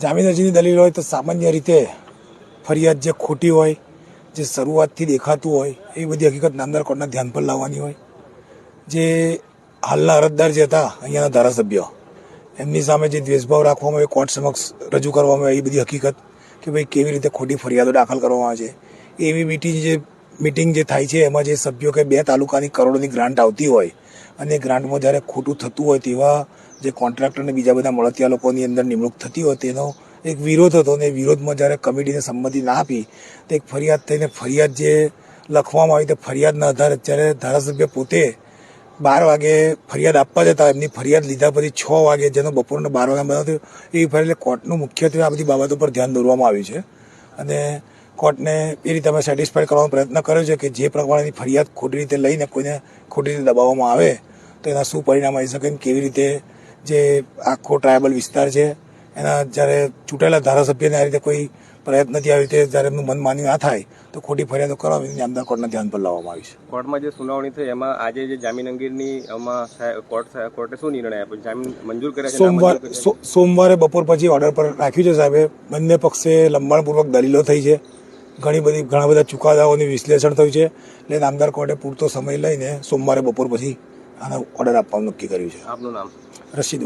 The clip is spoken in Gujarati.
જામીન અરજીની દલીલ હોય તો સામાન્ય રીતે ફરિયાદ જે ખોટી હોય, જે શરૂઆતથી દેખાતું હોય, એ બધી હકીકત નામદાર કોર્ટના ધ્યાન પર લાવવાની હોય. જે હાલના અરજદાર જે હતા, અહીંયાના ધારાસભ્ય, એમની સામે જે દ્વેષભાવ રાખવામાં આવે કોર્ટ સમક્ષ રજૂ કરવામાં આવે એ બધી હકીકત કે ભાઈ કેવી રીતે ખોટી ફરિયાદો દાખલ કરવામાં આવે છે. એવી મીટિંગ જે મિટિંગ જે થાય છે, એમાં જે સભ્યો કે બે તાલુકાની કરોડોની ગ્રાન્ટ આવતી હોય અને ગ્રાન્ટમાં જ્યારે ખોટું થતું હોય તેવા જે કોન્ટ્રાક્ટર અને બીજા બધા મળતિયા લોકોની અંદર નિમણૂક થતી હોય તેનો એક વિરોધ હતો અને વિરોધમાં જ્યારે કમિટીને સંમતિ ના આપી, તો એક ફરિયાદ થઈને ફરિયાદ જે લખવામાં આવી તે ફરિયાદના આધારે અત્યારે ધારાસભ્ય પોતે બાર વાગે ફરિયાદ આપવા જતા એમની ફરિયાદ લીધા પછી છ વાગે જેનો બપોરના બાર વાગે બનાવ્યો એ ફરિયાદ કોર્ટનું મુખ્યત્વે આ બધી બાબતો પર ધ્યાન દોરવામાં આવ્યું છે. અને કોર્ટને એ રીતે અમે સેટિસ્ફાઈડ કરવાનો પ્રયત્ન કર્યો છે કે જે પ્રમાણેની ફરિયાદ ખોટી રીતે લઈને કોઈને ખોટી રીતે દબાવવામાં આવે, તો એના શું પરિણામ આવી શકે કેવી રીતે જે આખો ટ્રાયબલ વિસ્તાર છે એના જ્યારે ચૂંટાયેલા ધારાસભ્યને આ રીતે કોઈ પ્રયત્નથી આવી રીતે જ્યારે એમનું મન માન્યું ના થાય તો ખોટી ફરિયાદો કરાવી નામદાર કોર્ટના ધ્યાન પર લાવવામાં આવી છે. કોર્ટમાં જે સુનાવણી થઈ એમાં આજે જે જામીન અંગેની કોર્ટ કોર્ટે શું નિર્ણય આપ્યો? જામીન મંજૂર કર્યા સોમવાર સોમવારે બપોર પછી ઓર્ડર પર રાખ્યું છે સાહેબે. બંને પક્ષે લંબાણપૂર્વક દલીલો થઈ છે. ઘણી બધી ઘણા બધા ચુકાદાઓની વિશ્લેષણ થયું છે. એટલે નામદાર કોર્ટે પૂરતો સમય લઈને સોમવારે બપોર પછી આનો ઓર્ડર આપવાનું નક્કી કર્યું છે. આપનું નામ? Rashid